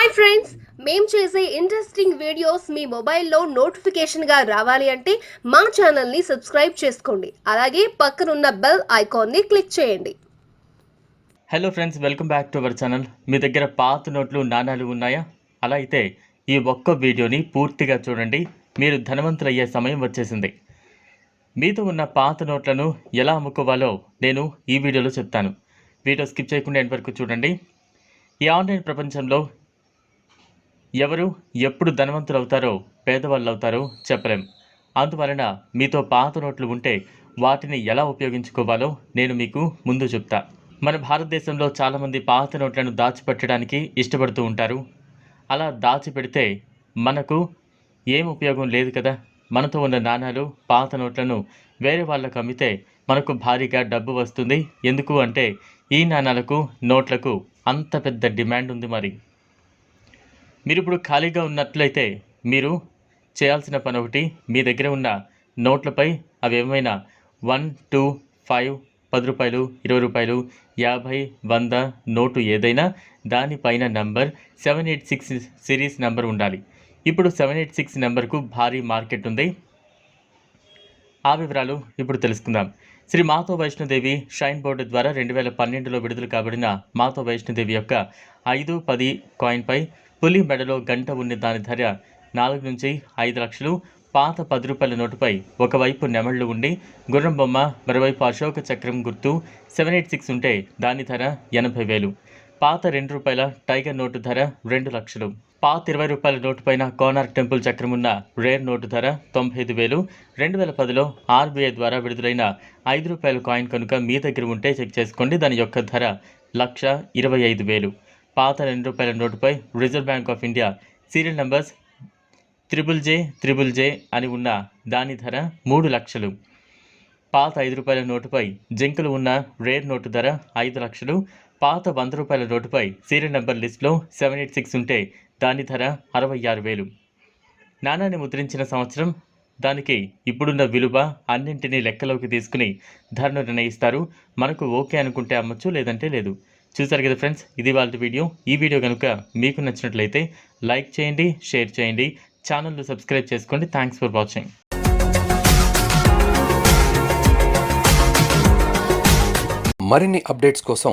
Hi friends మేము చేసే interesting videos మీ మొబైల్లో నోటిఫికేషన్గా రావాలి అంటే మా ఛానల్ని సబ్స్క్రైబ్ చేసుకోండి. అలాగే పక్కనున్న బెల్ ఐకాన్ని క్లిక్ చేయండి. Hello friends welcome back to our channel మీ దగ్గర పాత నోట్లు నాణాలు ఉన్నాయా? అలా అయితే ఈ ఒక్క వీడియోని పూర్తిగా చూడండి. మీరు ధనవంతులయ్యే సమయం వచ్చేసింది. మీతో ఉన్న పాత నోట్లను ఎలా అమ్ముకోవాలో నేను ఈ వీడియోలో చెప్తాను. వీడియో స్కిప్ చేయకుండా ఎంతవరకు చూడండి. ఈ ఆన్లైన్ ప్రపంచంలో ఎవరు ఎప్పుడు ధనవంతులు అవుతారో పేదవాళ్ళు అవుతారో చెప్పలేం. అందువలన మీతో పాత నోట్లు ఉంటే వాటిని ఎలా ఉపయోగించుకోవాలో నేను మీకు ముందు చెప్తా. మన భారతదేశంలో చాలామంది పాత నోట్లను దాచిపెట్టడానికి ఇష్టపడుతూ ఉంటారు. అలా దాచిపెడితే మనకు ఏం ఉపయోగం లేదు కదా? మనతో ఉన్న నాణాలు పాత నోట్లను వేరే వాళ్ళకు అమ్మితే మనకు భారీగా డబ్బు వస్తుంది. ఎందుకు అంటే ఈ నాణాలకు నోట్లకు అంత పెద్ద డిమాండ్ ఉంది మరి. మీరు ఇప్పుడు ఖాళీగా ఉన్నట్లయితే మీరు చేయాల్సిన పని ఒకటి మీ దగ్గర ఉన్న నోట్లపై అవి ఏమైనా వన్ టూ ఫైవ్ పది రూపాయలు ఇరవై రూపాయలు యాభై వంద నోటు ఏదైనా దానిపైన number seven eight six series number ఉండాలి. ఇప్పుడు సెవెన్ ఎయిట్ సిక్స్ నెంబర్కు భారీ మార్కెట్ ఉంది. ఆ వివరాలు ఇప్పుడు తెలుసుకుందాం. శ్రీ మాతో వైష్ణోదేవి షైన్ బోర్డు ద్వారా రెండు వేల పన్నెండులో విడుదల కాబడిన మాతో వైష్ణోదేవి యొక్క ఐదు పది కాయిన్పై పులి మెడలో గంట ఉన్న దాని ధర నాలుగు నుంచి ఐదు లక్షలు పాత పది రూపాయల నోటుపై ఒకవైపు నెమళ్ళు ఉండి గుర్రం బొమ్మ మరోవైపు అశోక చక్రం గుర్తు సెవెన్ ఎయిట్ సిక్స్ ఉంటే దాని ధర ఎనభై వేలు. పాత రెండు రూపాయల టైగర్ నోటు ధర రెండు లక్షలు. పాత ఇరవై రూపాయల నోటు పైన కోనార్క్ టెంపుల్ చక్రం ఉన్న రేర్ నోటు ధర తొంభై ఐదు వేలు. రెండు వేల పదిలో ఆర్బీఐ ద్వారా విడుదలైన ఐదు రూపాయల కాయిన్ కనుక మీ దగ్గర ఉంటే చెక్ చేసుకోండి. దాని యొక్క ధర లక్ష ఇరవై ఐదు వేలు. పాత రెండు రూపాయల నోటుపై reserve bank of India serial numbers triple J triple J అని ఉన్న దాని ధర మూడు లక్షలు. పాత ఐదు రూపాయల నోటుపై జింకలు ఉన్న రేర్ నోటు ధర ఐదు లక్షలు. పాత వంద రూపాయల నోటుపై సీరియల్ నెంబర్ లిస్టులో సెవెన్ ఎయిట్ సిక్స్ ఉంటే దాని ధర అరవై ఆరు వేలు. నాణాన్ని ముద్రించిన సంవత్సరం దానికి ఇప్పుడున్న విలువ అన్నింటినీ లెక్కలోకి తీసుకుని ధరను నిర్ణయిస్తారు. మనకు ఓకే అనుకుంటే అమ్మచ్చు లేదంటే లేదు. చూసారు కదా ఫ్రెండ్స్ ఇది వాళ్ళ వీడియో. ఈ వీడియో కనుక మీకు నచ్చినట్లయితే లైక్ చేయండి షేర్ చేయండి. ఛానల్ను సబ్స్క్రైబ్ చేసుకోండి. Thanks for watching. మరిన్ని అప్డేట్స్ కోసం